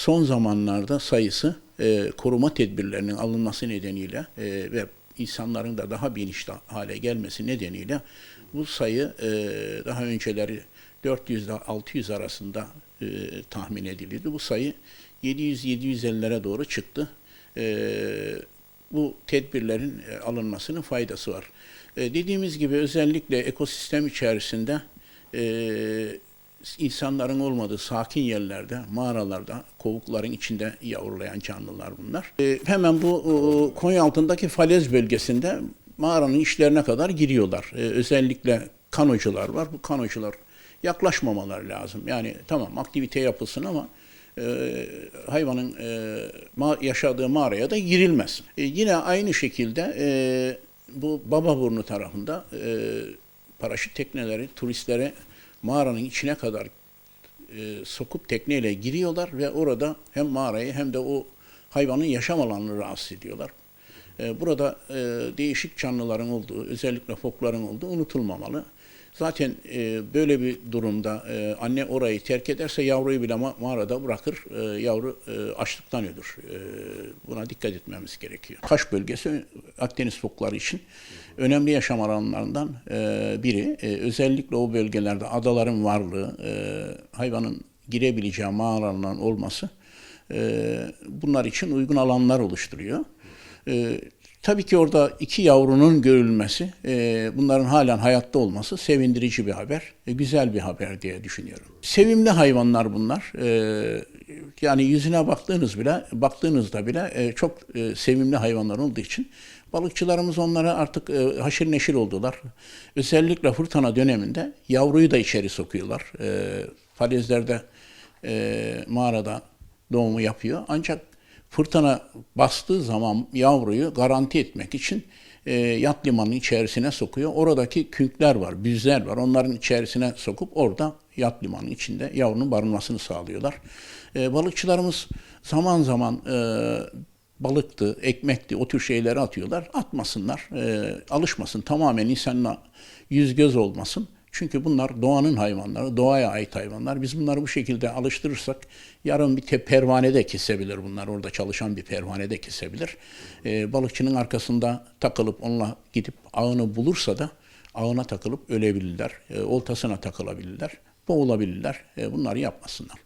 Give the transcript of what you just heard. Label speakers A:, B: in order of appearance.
A: son zamanlarda sayısı e, koruma tedbirlerinin alınması nedeniyle e, ve insanların da daha bilinçli hale gelmesi nedeniyle bu sayı e, daha önceleri 400 ile 600 arasında e, tahmin edildi. Bu sayı 700-750'lere doğru çıktı. E, bu tedbirlerin e, alınmasının faydası var. E, dediğimiz gibi özellikle ekosistem içerisinde e, insanların olmadığı sakin yerlerde, mağaralarda, kovukların içinde yavrulayan canlılar bunlar. E, hemen bu e, Konya altındaki falez bölgesinde mağaranın içlerine kadar giriyorlar. E, özellikle kanocular var. Bu kanocular yaklaşmamaları lazım. Yani tamam aktivite yapılsın ama e, hayvanın yaşadığı mağaraya da girilmez. Yine aynı şekilde e, bu Bababurnu tarafında paraşüt tekneleri turistlere mağaranın içine kadar e, sokup tekneyle giriyorlar ve orada hem mağarayı hem de o hayvanın yaşam alanını rahatsız ediyorlar. E, burada e, değişik canlıların olduğu, özellikle fokların olduğu unutulmamalı. Zaten e, böyle bir durumda e, anne orayı terk ederse yavruyu bile ma- mağarada bırakır, e, yavru e, açlıktan ölür. E, buna dikkat etmemiz gerekiyor. Kaş bölgesi Akdeniz fokları için önemli yaşam alanlarından e, biri. E, özellikle o bölgelerde adaların varlığı, e, hayvanın girebileceği mağaraların olması e, bunlar için uygun alanlar oluşturuyor. E, tabii ki orada iki yavrunun görülmesi, e, bunların halen hayatta olması sevindirici bir haber, e, güzel bir haber diye düşünüyorum. Sevimli hayvanlar bunlar. E, yani yüzüne baktığınız bile, baktığınızda bile e, çok e, sevimli hayvanlar olduğu için balıkçılarımız onlara artık e, haşır neşir oldular. Özellikle fırtına döneminde yavruyu da içeri sokuyorlar. E, falezlerde, e, mağarada doğumu yapıyor. Ancak fırtına bastığı zaman yavruyu garanti etmek için e, yat limanının içerisine sokuyor. Oradaki künkler var, büzler var. Onların içerisine sokup orada yat limanının içinde yavrunun barınmasını sağlıyorlar. E, balıkçılarımız zaman zaman e, balıktı, ekmekti o tür şeyleri atıyorlar. Atmasınlar, e, alışmasın. Tamamen insanla yüz göz olmasın. Çünkü bunlar doğanın hayvanları, doğaya ait hayvanlar. Biz bunları bu şekilde alıştırırsak yarın bir pervane kesebilir bunlar. Orada çalışan bir pervane de kesebilir. E, balıkçının arkasında takılıp onunla gidip ağını bulursa da ağına takılıp ölebilirler. E, oltasına takılabilirler, boğulabilirler. E, bunları yapmasınlar.